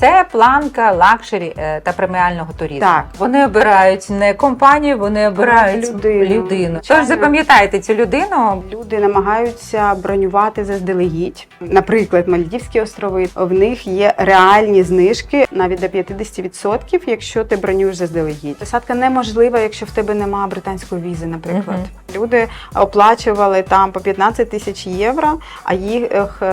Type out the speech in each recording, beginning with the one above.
Це планка лакшері е, та преміального туризму. Так. Вони обирають не компанію, вони обирають Людину. людину. Тож запам'ятайте цю людину. Люди намагаються бронювати заздалегідь. Наприклад, Мальдівські острови в них є реальні знижки навіть до 50%, якщо ти бронюєш заздалегідь. Посадка неможлива, якщо в тебе немає британської візи, наприклад. Люди оплачували там по 15 тисяч євро, а їх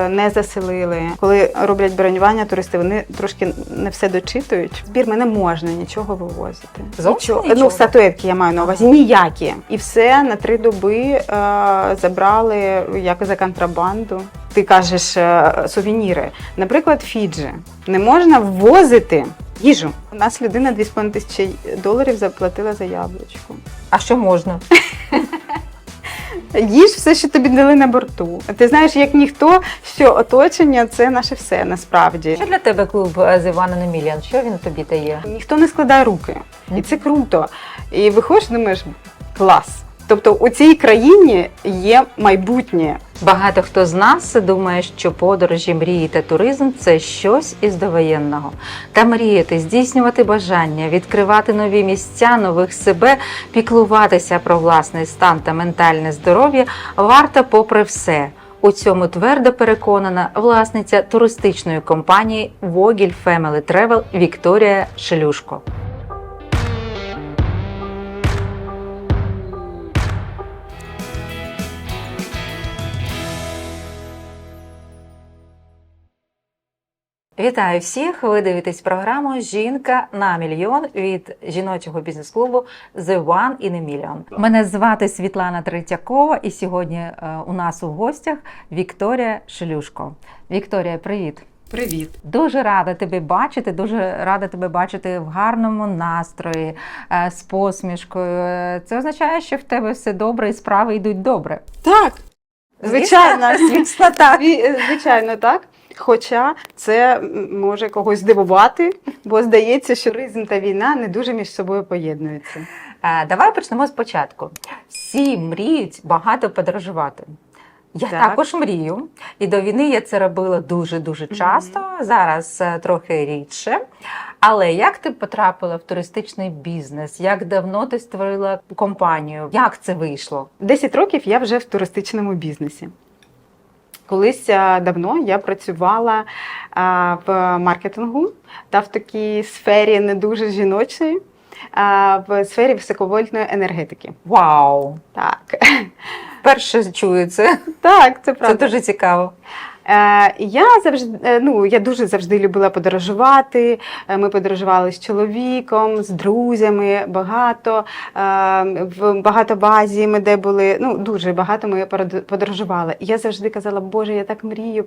не заселили. Коли роблять бронювання, туристи вони трошки не все дочитують. Збір не можна нічого вивозити. Зовсім Ну, статуетки я маю на увазі ніякі. І все на три доби е, забрали як за контрабанду. Ти кажеш е, сувеніри. Наприклад, Фіджі. Не можна ввозити їжу. У нас людина 2,5 тисячі доларів заплатила за яблучко. А що можна? Їж все, що тобі дали на борту. Ти знаєш, як ніхто, що оточення це наше все насправді. Що для тебе клуб з Івана Million? Що він тобі дає? Ніхто не складає руки. І це круто. І виходиш, думаєш, клас. Тобто у цій країні є майбутнє. Багато хто з нас думає, що подорожі, мрії та туризм це щось із довоєнного. Та мріяти, здійснювати бажання, відкривати нові місця, нових себе, піклуватися про власний стан та ментальне здоров'я варто попри все. У цьому твердо переконана власниця туристичної компанії Vogel Family Travel Вікторія Шелюшко. Вітаю всіх! Ви дивитесь програму Жінка на мільйон від жіночого бізнес-клубу The One in a Million. Мене звати Світлана Третьякова, і сьогодні е, у нас у гостях Вікторія Шелюшко. Вікторія, привіт! Привіт. Дуже рада тебе бачити. Дуже рада тебе бачити в гарному настрої е, з посмішкою. Це означає, що в тебе все добре і справи йдуть добре. Так. Звичайно, звісно, так. Звичайно, так. Хоча це може когось здивувати, бо здається, що туризм та війна не дуже між собою поєднуються. Давай почнемо спочатку. Всі мріють багато подорожувати. Я Так. також мрію, і до війни я це робила дуже дуже часто. Зараз е, трохи рідше. Але як ти потрапила в туристичний бізнес? Як давно ти створила компанію? Як це вийшло? 10 років я вже в туристичному бізнесі. Колись давно я працювала в маркетингу та в такій сфері не дуже жіночої, в сфері високовольтної енергетики. Вау! Так, Перше чую це. так, це Це дуже цікаво. Е, Я завжди е, ну я дуже завжди любила подорожувати. Е, Ми подорожували з чоловіком, з друзями, багато в багато в Азії ми де були. Ну дуже багато ми подорожували. Я завжди казала, Боже, я так мрію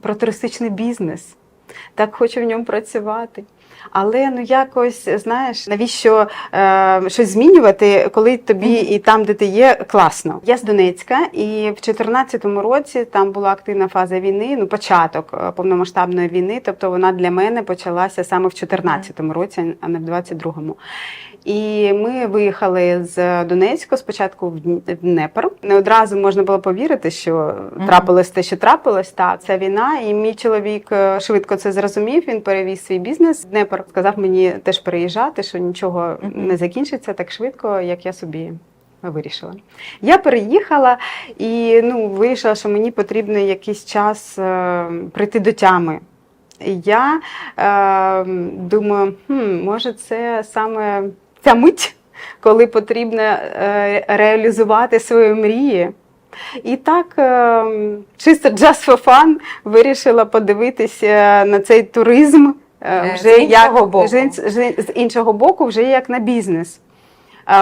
про туристичний бізнес. Так хочу в ньому працювати. Але ну якось знаєш, навіщо е, щось змінювати, коли тобі і там, де ти є, класно. Я з Донецька, і в 2014 році там була активна фаза війни, ну початок е, повномасштабної війни. Тобто вона для мене почалася саме в 2014 році, а не в 22-му. І ми виїхали з Донецька спочатку в Днепр. Не одразу можна було повірити, що трапилось те, що трапилось. Так, це війна, і мій чоловік е, швидко це зрозумів. Він перевіз свій бізнес. в Днепр сказав мені теж переїжджати, що нічого не закінчиться так швидко, як я собі. Вирішила. Я переїхала і ну, вирішила, що мені потрібно якийсь час е, прийти до тями. І я е, думаю, хм, може, це саме ця мить, коли потрібно е, реалізувати свої мрії. І так, е, чисто just for fun, вирішила подивитися на цей туризм вже з іншого як боку. вже з- іншого боку, вже як на бізнес.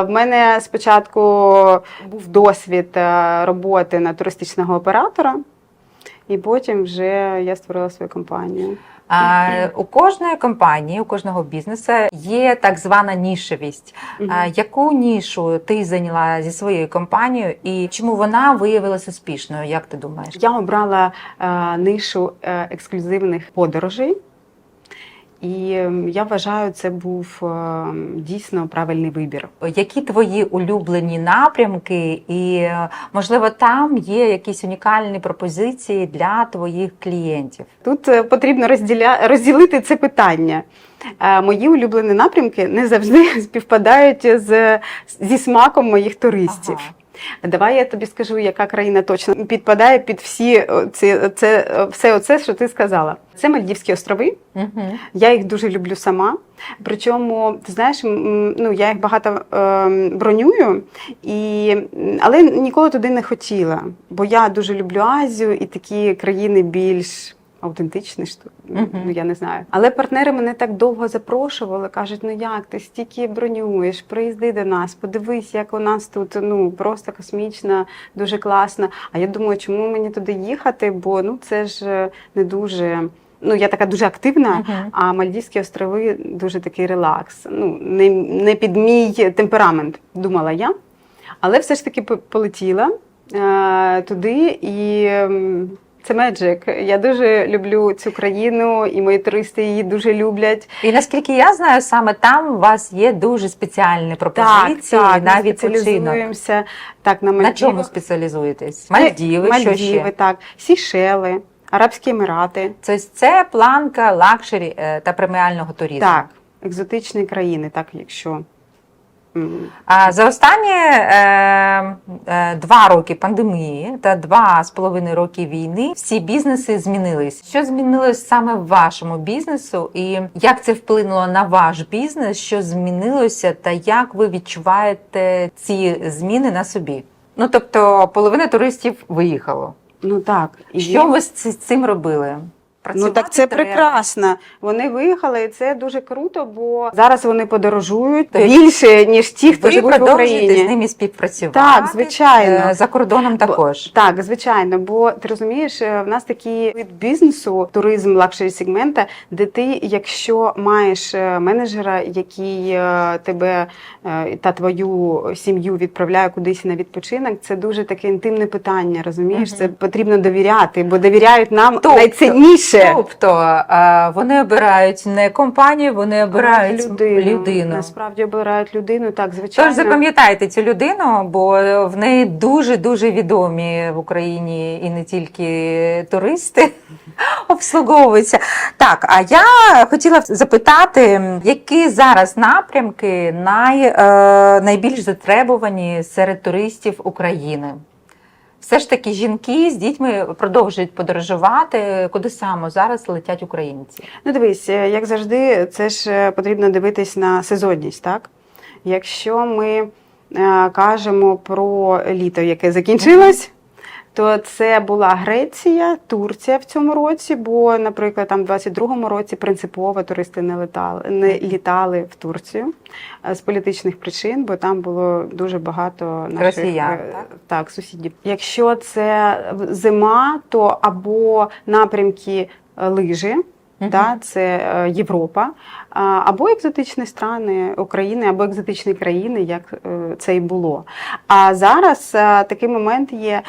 В мене спочатку був досвід е, роботи на туристичного оператора, і потім вже я створила свою компанію. А, у кожної компанії, у кожного бізнесу є так звана нішевість. А, яку нішу ти зайняла зі своєю компанією і чому вона виявилася успішною? Як ти думаєш? Я обрала е, нишу е, ексклюзивних подорожей. І ем, я вважаю, це був ем, дійсно правильний вибір. Які твої улюблені напрямки, і е, можливо там є якісь унікальні пропозиції для твоїх клієнтів? Тут е, потрібно розділя... розділити це питання. Е, Мої улюблені напрямки не завжди співпадають з, зі смаком моїх туристів. Ага. Давай я тобі скажу, яка країна точно підпадає під всі ці, це, е, все оце, що ти сказала. Це Мальдівські острови. Угу. Я їх дуже люблю сама. Причому, ти знаєш, ну я їх багато е, бронюю, і, але ніколи туди не хотіла. Бо я дуже люблю Азію і такі країни більш. Автентичні, що Мгм. ну я не знаю. Але партнери мене так довго запрошували, кажуть: ну як ти стільки бронюєш, приїзди до нас, подивись, як у нас тут ну просто космічно, дуже класно. А я думаю, чому мені туди їхати? Бо ну це ж е, не дуже. Ну, я така дуже активна, Мгм. а Мальдівські острови дуже такий релакс. Ну, не, не під мій темперамент, думала я. Але все ж таки полетіла е, туди і. Це Меджик. Я дуже люблю цю країну, і мої туристи її дуже люблять. І наскільки я знаю, саме там у вас є дуже спеціальні пропозиції так, на ми спеціалізуємося так, на На чому спеціалізуєтесь? Мальдіви, що ще? так, Сішели, Арабські Емірати. Це, це планка лакшері е, та преміального туризму. Так, екзотичні країни, так якщо. За останні е, е, два роки пандемії та два з половиною роки війни всі бізнеси змінились. Що змінилось саме в вашому бізнесу, і як це вплинуло на ваш бізнес? Що змінилося, та як ви відчуваєте ці зміни на собі? Ну тобто, половина туристів виїхало. Ну так. І Що ви з цим робили? Ну так це треба? прекрасно. Вони виїхали, і це дуже круто, бо зараз вони подорожують Тобто більше, ніж ті, хто живуть в продовжуєте з ними співпрацювати? Так, звичайно. Е, За кордоном також. Так, звичайно, бо ти розумієш, е, в нас такий вид бізнесу, туризм лакшері сегмента, де ти, якщо маєш е, менеджера, який тебе та твою сім'ю відправляє кудись на відпочинок, це дуже таке інтимне питання. Розумієш, Мгм. це потрібно довіряти, бо довіряють нам Тобто- найцінніше. Тобто е, вони обирають не компанію, вони обирають людину. Насправді обирають людину, так звичайно. Тож запам'ятайте цю людину, бо в неї дуже дуже відомі в Україні і не тільки туристи обслуговуються. Так, а я хотіла запитати, які зараз напрямки най, е, найбільш затребувані серед туристів України? Все ж таки жінки з дітьми продовжують подорожувати. Куди саме зараз летять українці? Ну, дивись, е, як завжди, це ж е, потрібно дивитись на сезонність, так? Якщо ми е, кажемо про літо, яке закінчилось, то це була Греція, Турція в цьому році, бо, наприклад, там в 22-му році принципово туристи не летали, не літали в Турцію е, з політичних причин, бо там було дуже багато наших Росіян, е, так? так, сусідів. Якщо це зима, то або напрямки е, лижі. Мгм. Да, це е, Європа, або екзотичні страни України, або екзотичні країни, як е, це і було. А зараз е, такий момент є: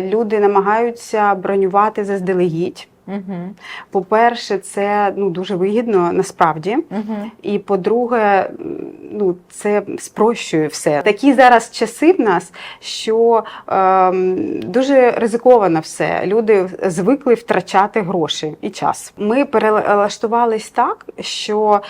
люди намагаються бронювати заздалегідь. Угу. По-перше, це ну дуже вигідно насправді. Угу. І по-друге, ну це спрощує все. Такі зараз часи в нас, що ем, дуже ризиковано все. Люди звикли втрачати гроші і час. Ми перелаштувались так, що е,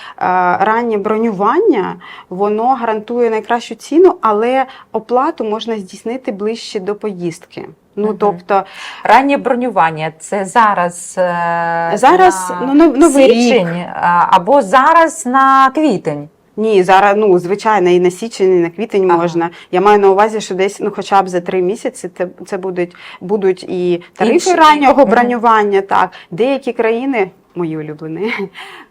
раннє бронювання воно гарантує найкращу ціну, але оплату можна здійснити ближче до поїздки. Ну Мгм. тобто Раннє бронювання це зараз е, Зараз, на ну, новий січень рік. або зараз на квітень. Ні, зараз ну звичайно, і на січень, і на квітень Ага. можна. Я маю на увазі, що десь ну хоча б за три місяці це, це будуть будуть і тарифи Інші. раннього бронювання. Так, деякі країни. Мої улюблені,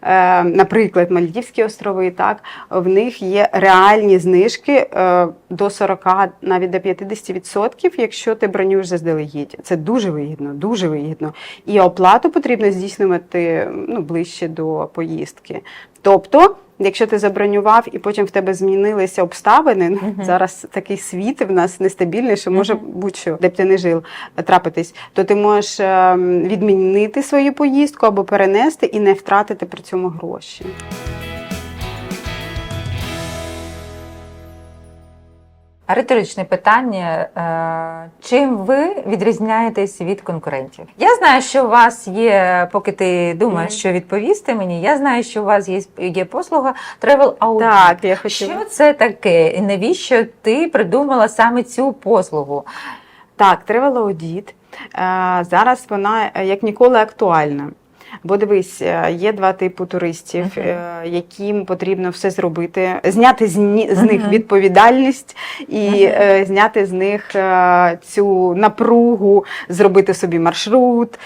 е, наприклад, Мальдівські острови, так в них є реальні знижки е, до 40, навіть до 50%, якщо ти бронюєш заздалегідь. Це дуже вигідно, дуже вигідно. І оплату потрібно здійснювати ну, ближче до поїздки. Тобто Якщо ти забронював і потім в тебе змінилися обставини, ну, Мгм. зараз такий світ в нас нестабільний, що може Мгм. будь-що, де б ти не жив, трапитись, то ти можеш ем, відмінити свою поїздку або перенести і не втратити при цьому гроші. Риторичне питання: е, чим ви відрізняєтесь від конкурентів? Я знаю, що у вас є, поки ти думаєш, що відповісти мені. Я знаю, що у вас є, є послуга Travel Audit. Так, я хотіла. Що це таке? І навіщо ти придумала саме цю послугу? Так, Travel Audit. Е, Зараз вона е, як ніколи актуальна. Бо дивись, е, є два типи туристів, Мгм. е, яким потрібно все зробити, зняти з, ні- з них Мгм. відповідальність і Мгм. е, зняти з них цю напругу, зробити собі маршрут,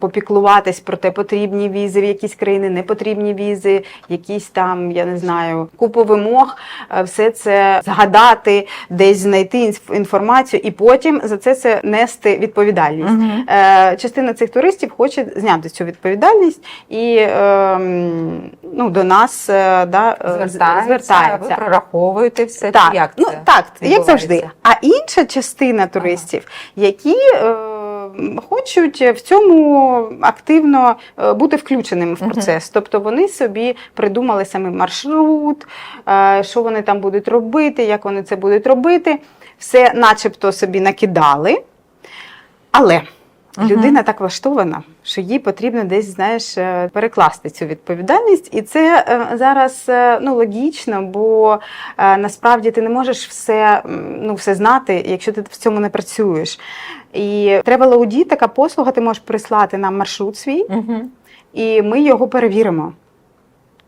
попіклуватись про те, потрібні візи в якісь країни, не потрібні візи, якісь там, я не знаю, купу вимог, все це згадати, десь знайти інформацію і потім за це це нести відповідальність. Мгм. Е, Частина цих туристів хоче зняти цю відповідальність і ем, ну, до нас е, да, е, з- Звертається, ви прораховуєте все. Так, як ну, так як завжди. А інша частина туристів, які е, хочуть в цьому активно е, бути включеними в процес. Тобто вони собі придумали саме маршрут, е, що вони там будуть робити, як вони це будуть робити. Все начебто собі накидали. Але. Людина так влаштована, що їй потрібно десь, знаєш, е, перекласти цю відповідальність. І це е, зараз е, ну, логічно, бо насправді ти не можеш все, ну, все знати, якщо ти в цьому не працюєш. І Travel Audit, така послуга, ти можеш прислати нам маршрут свій, Мгм. і ми його перевіримо.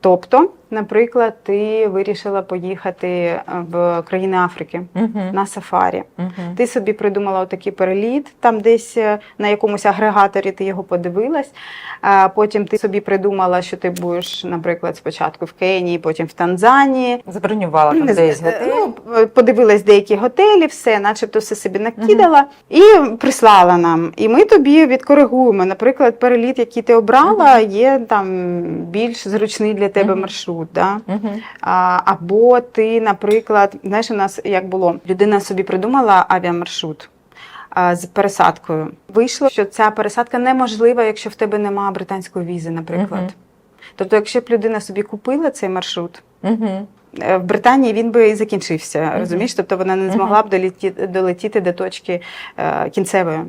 Тобто, наприклад, ти вирішила поїхати е, в країни Африки Мгм. на сафарі. Мгм. Ти собі придумала отакий переліт, там десь е, на якомусь агрегаторі ти його подивилась. А потім ти собі придумала, що ти будеш, наприклад, спочатку в Кенії, потім в Танзанії. Забронювала там десь з- готель. ну, подивилась деякі готелі, все, начебто все собі накидала і прислала нам. І ми тобі відкоригуємо. Наприклад, переліт, який ти обрала, є там більш зручний для тебе Мгм. маршрут. Да? Мгм. А, або ти, наприклад, знаєш, у нас як було, людина собі придумала авіамаршрут. З пересадкою вийшло, що ця пересадка неможлива, якщо в тебе немає британської візи, наприклад. Мгм. Тобто, якщо б людина собі купила цей маршрут, Мгм. е, в Британії він би і закінчився, Мгм. розумієш? Тобто вона не змогла б долетіти, долетіти до точки е, кінцевої.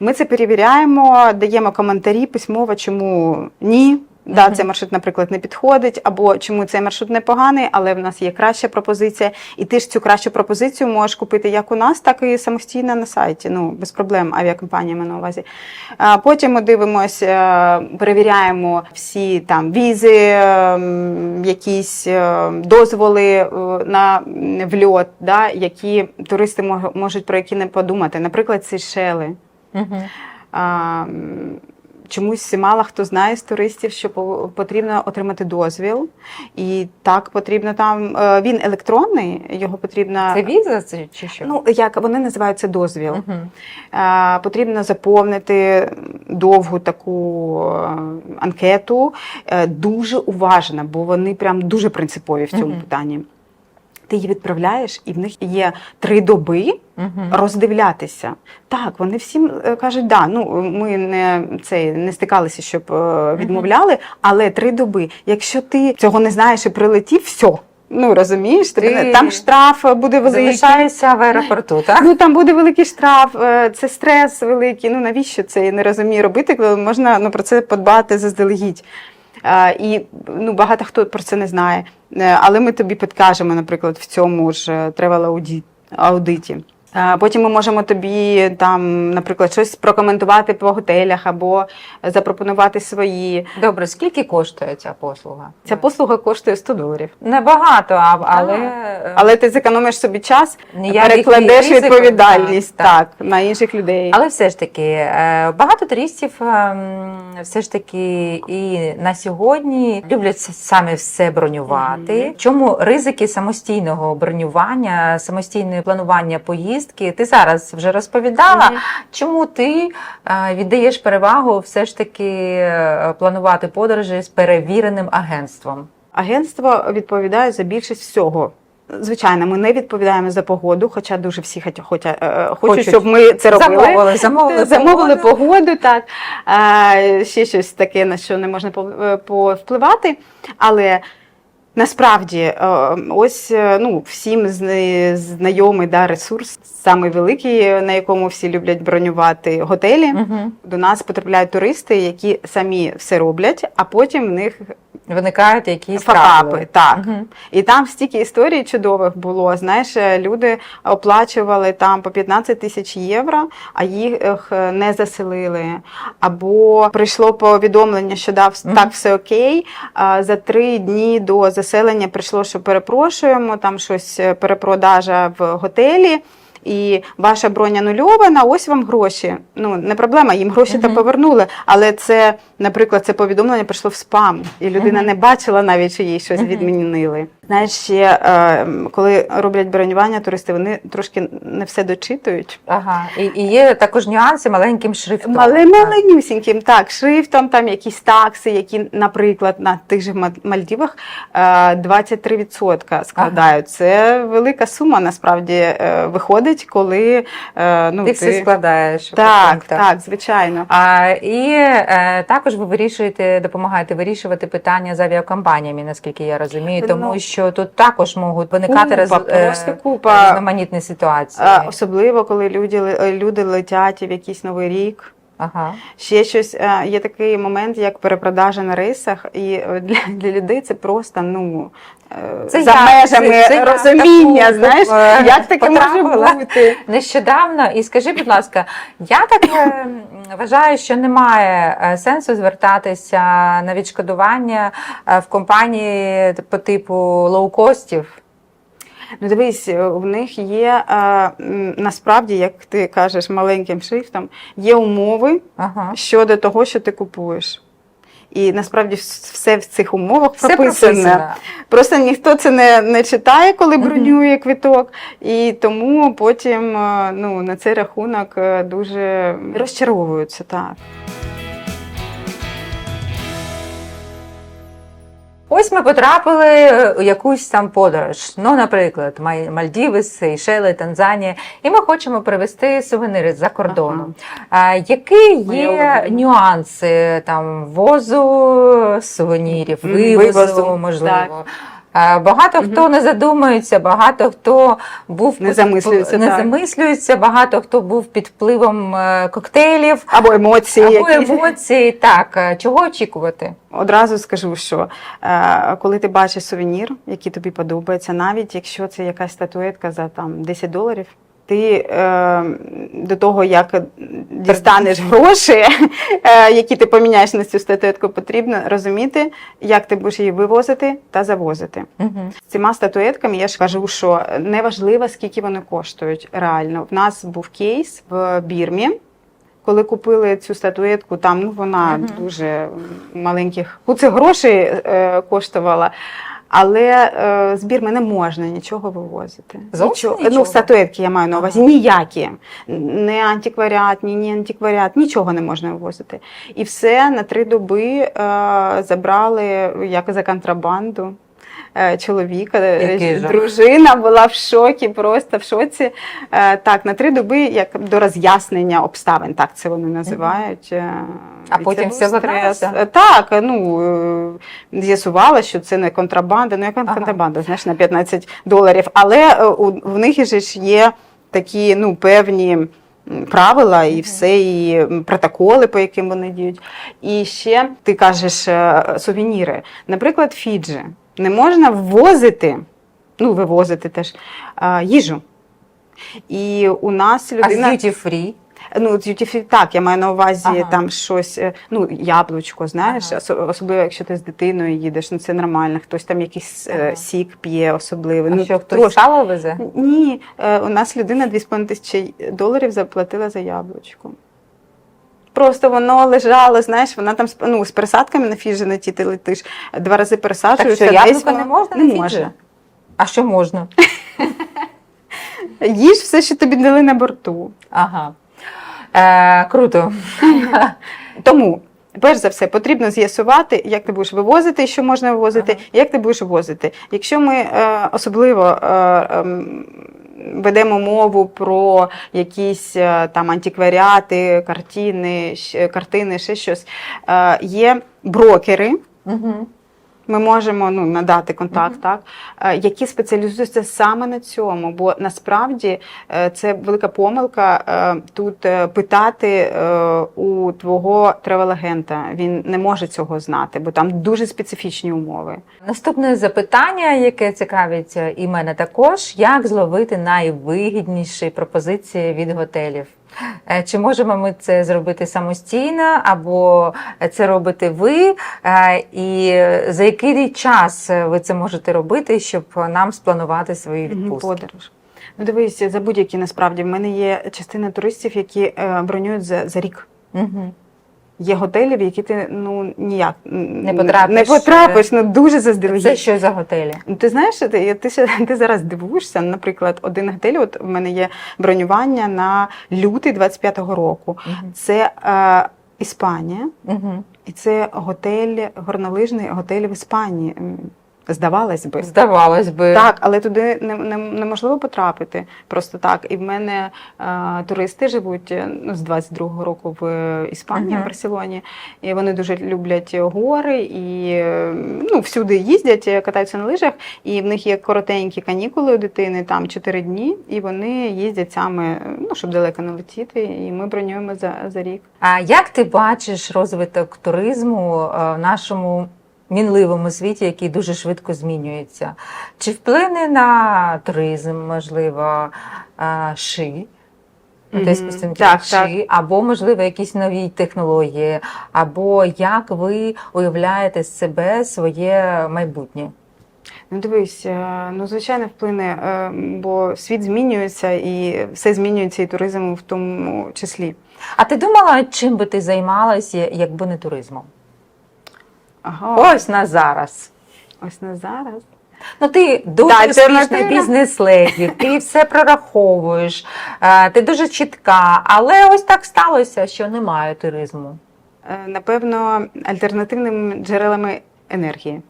Ми це перевіряємо, даємо коментарі письмово, чому ні. Да, цей маршрут, наприклад, не підходить, або чому цей маршрут непоганий, але в нас є краща пропозиція. І ти ж цю кращу пропозицію можеш купити як у нас, так і самостійно на сайті. Ну, без проблем, авіакомпанія маю на увазі. А Потім ми дивимося, е, перевіряємо всі там візи, ем, якісь е, дозволи е, на вльот, да, які туристи можуть про які не подумати. Наприклад, Сейшели. Мгм. А, Чомусь мало хто знає з туристів, що по- потрібно отримати дозвіл, і так потрібно там. е, Він електронний, його потрібно Це віза чи що? ну як вони називають це дозвіл. Е, Потрібно заповнити довгу таку е, анкету, дуже уважно, бо вони прям дуже принципові в цьому Мгм. питанні. Ти її відправляєш, і в них є три доби Мгм. роздивлятися. Так, вони всім е, кажуть, да, ну ми не це не стикалися, щоб е, відмовляли, але три доби. Якщо ти цього не знаєш і прилетів, все. Ну розумієш, Ти там штраф буде великий. Залишаюся в аеропорту, так? Ну там буде великий штраф, е, це стрес великий. Ну навіщо це я не розумію робити, коли можна ну, про це подбати заздалегідь. І ну, багато хто про це не знає. Е, Але ми тобі підкажемо, наприклад, в цьому ж е, travel аудиті. Потім ми можемо тобі там, наприклад, щось прокоментувати по готелях або запропонувати свої. Добре, скільки коштує ця послуга? Ця послуга коштує 100 доларів. Небагато, а- але, е, Але ти зекономиш собі час, ніяких перекладеш ризиків, відповідальність так, так, на інших людей. Але все ж таки, е, багато туристів ем, все ж таки і на сьогодні люблять с- самі все бронювати. Мгм. Чому ризики самостійного бронювання, самостійне планування поїздки? Ти зараз вже розповідала. Мгм. Чому ти е, віддаєш перевагу все ж таки е, планувати подорожі з перевіреним агентством? Агентство відповідає за більшість всього. Звичайно, ми не відповідаємо за погоду, хоча дуже всі хотя, хоча, е, хочуть, Хочуть. щоб ми це робили. Замовили, замовили, Замовили погоду. погоду, так. Ще щось таке, на що не можна пов- повпливати. Але насправді, е, ось е, ну, всім зна- знайомий да, ресурс, самий великий, на якому всі люблять бронювати готелі. Угу. До нас потрапляють туристи, які самі все роблять, а потім в них Виникають якісь факапи. Так. Мгм. І там стільки історій чудових було. Знаєш, е, люди оплачували там по 15 тисяч євро, а їх не заселили. Або прийшло повідомлення, що дав Мгм. так, все окей. А за три дні до заселення прийшло, що перепрошуємо, там щось е, перепродажа в готелі. І ваша броня нульована, ось вам гроші. Ну не проблема, їм гроші та повернули. Але це, наприклад, це повідомлення прийшло в спам, і людина не бачила навіть, що їй щось відмінили. Знаєш, ще е, коли роблять бронювання, туристи вони трошки не все дочитують. Ага. І, і є також нюанси маленьким шрифтом. Але Так. маленюсіньким, так, шрифтом, там якісь такси, які, наприклад, на тих же Мал- Мальдівах е, 23% складають. Це велика сума насправді е, виходить, коли е, ну, Ти все складаєш. по Так, так, звичайно. А, і е, також ви вирішуєте, допомагаєте вирішувати питання з авіакомпаніями, наскільки я розумію, тому Ну, що тут також можуть виникати купа, роз- е, купа. різноманітні ситуації. Особливо, коли люди, люди летять в якийсь новий рік. Ага. Ще щось е, є такий момент, як перепродажа на рейсах, і е, для, для людей це просто ну е, Це за я- межами це- це я розуміння. таку, знаєш, як таке може бути? Нещодавно, і скажи, будь ласка, я так вважаю, що немає сенсу звертатися на відшкодування в компанії по типу лоукостів. Ну дивись, е, в них є е, насправді, як ти кажеш, маленьким шрифтом, є умови Ага. щодо того, що ти купуєш. І насправді все в цих умовах Все прописане. прописано. Просто ніхто це не, не читає, коли бронює квиток, і тому потім е, ну, на цей рахунок дуже розчаровуються. Так. Ось ми потрапили е, у якусь там подорож. Ну, наприклад, Мальдіви, Сейшели, Танзанія, і ми хочемо привезти сувеніри з-за кордону. А, які є нюанси там возу сувенірів, вивозу, вивозу, можливо. А, Багато хто не задумується, багато хто був Не замислюється, не так. замислюється, багато хто був під впливом е, коктейлів Або емоції. або які. емоцій. Так, е, чого очікувати? Одразу скажу, що е, коли ти бачиш сувенір, який тобі подобається, навіть якщо це якась статуетка за там 10 доларів. Ти е, до того, як дістанеш гроші, е, які ти поміняєш на цю статуетку, потрібно розуміти, як ти будеш її вивозити та завозити. Угу. З цими статуетками я ж кажу, що неважливо, скільки вони коштують. Реально, в нас був кейс в Бірмі. Коли купили цю статуетку, там ну вона Мгм. дуже маленьких куцих грошей е, коштувала. Але е, збір Бірми не можна нічого вивозити. Зовсім Ну, статуетки я маю на увазі, Ага. ніякі. Не антикваріат, ні, ні антикваріат, нічого не можна вивозити. І все на три доби е, забрали як за контрабанду. Е, Чоловіка, е, Який жах. дружина була в шокі, просто в шоці. Е, Так, на три доби, як до роз'яснення обставин, так це вони називають. А і потім все. Е, Так, ну з'ясувала, що це не контрабанда. Ну, яка Ага. контрабанда, знаєш, на 15 доларів. Але у- в них же ж є такі ну, певні. Правила і все, і протоколи, по яким вони діють. І ще ти кажеш сувеніри. Наприклад, Фіджі. Не можна ввозити, ну, вивозити теж е, їжу. І у нас А з людина. duty free? Ну, duty free, так, я маю на увазі Ага. там щось, е, ну, яблучко, знаєш, Ага. особливо, якщо ти з дитиною їдеш, ну це нормально. Хтось там якийсь е, Ага. сік п'є особливий. А ну, що хтось трошки. сало везе? Ні, е, у нас людина 2,5 тисячі доларів заплатила за яблучко. Просто воно лежало, знаєш, вона там ну, з пересадками на фіжі на ті ти летиш, два рази Так що яблука воно- не можна Не на Фіджі? можна. А що можна? Їж все, що тобі дали на борту. Ага. Е, круто. Тому Перш за все, потрібно з'ясувати, як ти будеш вивозити, що можна вивозити, Ага. як ти будеш ввозити. Якщо ми е, особливо е, ем, ведемо мову про якісь е, там антикваріати, картини, картини, ще щось, е, є брокери. Угу. Ми можемо ну, надати контакт, Мгм. так, е, які спеціалізуються саме на цьому. Бо насправді е, це велика помилка е, тут питати у твого тревел-агента. Він не може цього знати, бо там дуже специфічні умови. Наступне запитання, яке цікавить і мене також: як зловити найвигідніші пропозиції від готелів? Е, Чи можемо ми це зробити самостійно, або це робите ви? Е, І за який час ви це можете робити, щоб нам спланувати свої відпустки? Подорож. Ну, дивись, за будь-які насправді. В мене є частина туристів, які е, бронюють за, за рік. Угу. Є готелі, в які ти ну ніяк не потрапиш, не потрапиш ну дуже заздалегідь. Це що за готелі? Ну, Ти знаєш, ти, ти, ще- ти зараз дивуєшся. Наприклад, один готель, от в мене є бронювання на лютий 25-го року. Угу. Це е, Іспанія, Угу. і це готель, горнолижний готель в Іспанії. Здавалось би. Здавалось би. Так, але туди не, не, неможливо потрапити просто так. І в мене е, туристи живуть е, ну, з 22-го року в Іспанії, Мгм. в Барселоні. І вони дуже люблять гори і е, ну, всюди їздять, е, катаються на лижах. І в них є коротенькі канікули у дитини, там 4 дні, і вони їздять саме, е, ну, щоб далеко не летіти. І ми бронюємо за, за рік. А як ти бачиш розвиток туризму е, в нашому мінливому світі, який дуже швидко змінюється? Чи вплине на туризм, можливо, е, ши? Десь постійно Так, ши, так. або можливо якісь нові технології, або як ви уявляєте з себе своє майбутнє? Ну, дивись, е, ну звичайно вплине, е, бо світ змінюється і все змінюється, і туризм в тому числі. А ти думала, чим би ти займалася, якби не туризмом? Ага, Ось на зараз. ось на зараз. Ну, ти дуже да, успішний бізнес-леді, ти все прораховуєш, е, ти дуже чітка, але ось так сталося, що немає туризму. Е, Напевно, альтернативними джерелами енергії.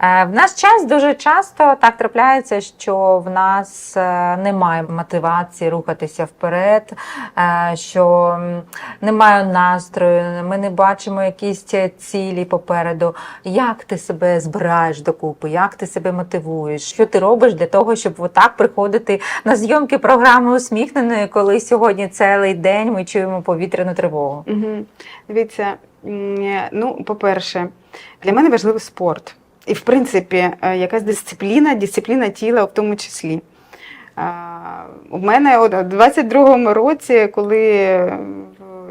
Е, В наш час дуже часто так трапляється, що в нас е, немає мотивації рухатися вперед, е, що немає настрою, ми не бачимо якісь цілі попереду. Як ти себе збираєш докупи? Як ти себе мотивуєш? Що ти робиш для того, щоб отак приходити на зйомки програми усміхненої, коли сьогодні цілий день ми чуємо повітряну тривогу? Дивіться, ну, по-перше, для мене важливий спорт. І, в принципі, е, якась дисципліна, дисципліна тіла в тому числі. Е, У мене от у 22-му році, коли е,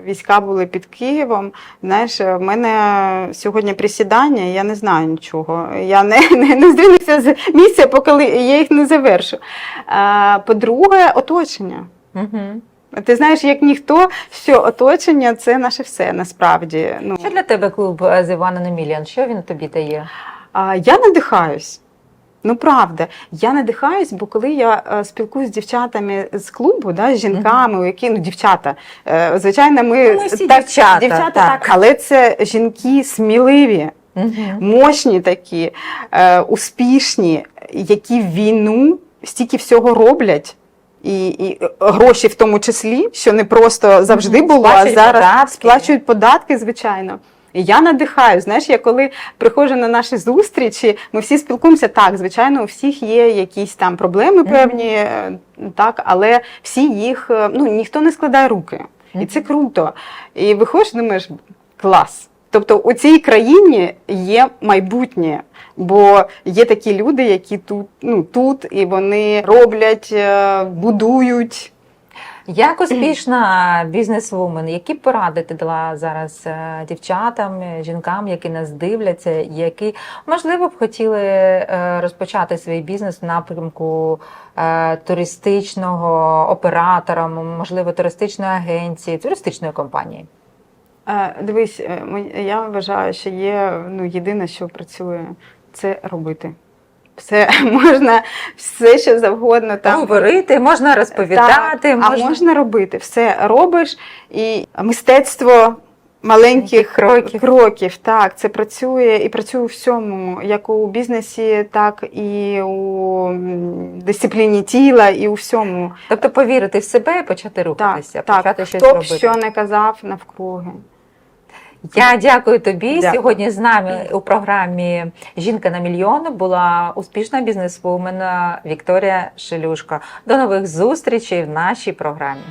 війська були під Києвом, знаєш, в мене сьогодні присідання, я не знаю нічого. Я не, не, не здвинуся з місця, поки я їх не завершу. Е, По-друге, оточення. Угу. Ти знаєш, як ніхто, що оточення це наше все насправді. Ну Що для тебе клуб е, з Івана Неміліан? Що він тобі дає? А я надихаюсь. Ну правда, я надихаюсь, бо коли я е, спілкуюсь з дівчатами з клубу, да, з жінками, у які ну дівчата. е, Звичайно, ми, Ну, ми всі дівчата, так. так, але це жінки сміливі, Угу. мощні такі, е, успішні, які в війну стільки всього роблять. І, і гроші в тому числі, що не просто завжди було, а зараз податки. сплачують податки, звичайно. І я надихаю. Знаєш, я коли приходжу на наші зустрічі, ми всі спілкуємося. Так, звичайно, у всіх є якісь там проблеми певні, е, так, але всі їх е, ну ніхто не складає руки. І це круто. І виходиш, думаєш, клас. Тобто у цій країні є майбутнє, бо є такі люди, які тут, ну, тут і вони роблять, е, будують. Як успішна бізнесвумен, які поради ти дала зараз е, дівчатам, жінкам, які нас дивляться, які можливо б хотіли е, розпочати свій бізнес в напрямку е, туристичного оператора, можливо, туристичної агенції, туристичної компанії? Дивись, я вважаю, що є ну, єдине, що працює, це робити. Все можна, все що завгодно там. Говорити, можна розповідати, Так, можна... А можна робити. Все робиш, і мистецтво маленьких кроків. кроків. Так, це працює і працює у всьому, як у бізнесі, так і у дисципліні тіла, і у всьому. Тобто повірити в себе і почати рухатися, так. почати щось Хто б робити. що не казав навкруги. Я дякую тобі. Дякую. Сьогодні з нами у програмі Жінка на мільйон була успішна бізнесвумен Вікторія Шелюшко. До нових зустрічей в нашій програмі.